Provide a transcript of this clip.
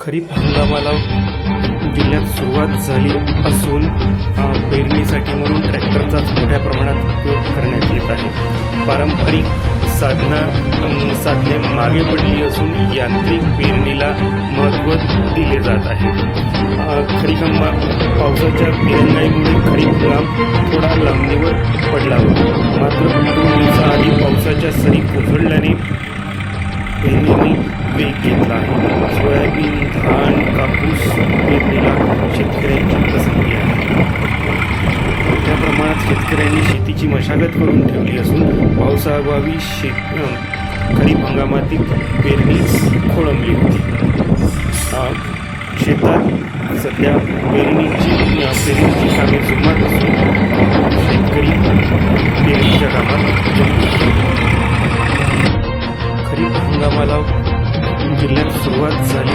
खरीप हंगामाला जिल्ह्यात सुरुवात झाली असून पेरणीसाठी म्हणून ट्रॅक्टरचाच मोठ्या प्रमाणात उपयोग करण्यात येत आहे. पारंपरिक साधना साधने मागे पडली असून यांत्रिक पेरणीला महत्त्व दिले जात आहे. खरीप हंगाम पावसाच्या दिरंगाईमुळे खरीप हंगाम थोडा लांबणीवर पडला होता. मात्र दोन दिवसाआधी पावसाच्या सरी कोसळल्याने पीक वेग घेतला सोयाबीन धान कापूस पेरलेला शेतकऱ्यांची पसंती आहे. मोठ्या प्रमाणात शेतकऱ्यांनी शेतीची मशागत करून ठेवली असून पावसाअभावी शेत खरीप हंगामातील पेरणी खोळंबली होती. शेतात सध्या पेरणीची पेरणीची कामे जोमात असून शेतकरी पेरणीच्या कामात खरीप हंगामाला जिल्ह्यात सुरुवात झाली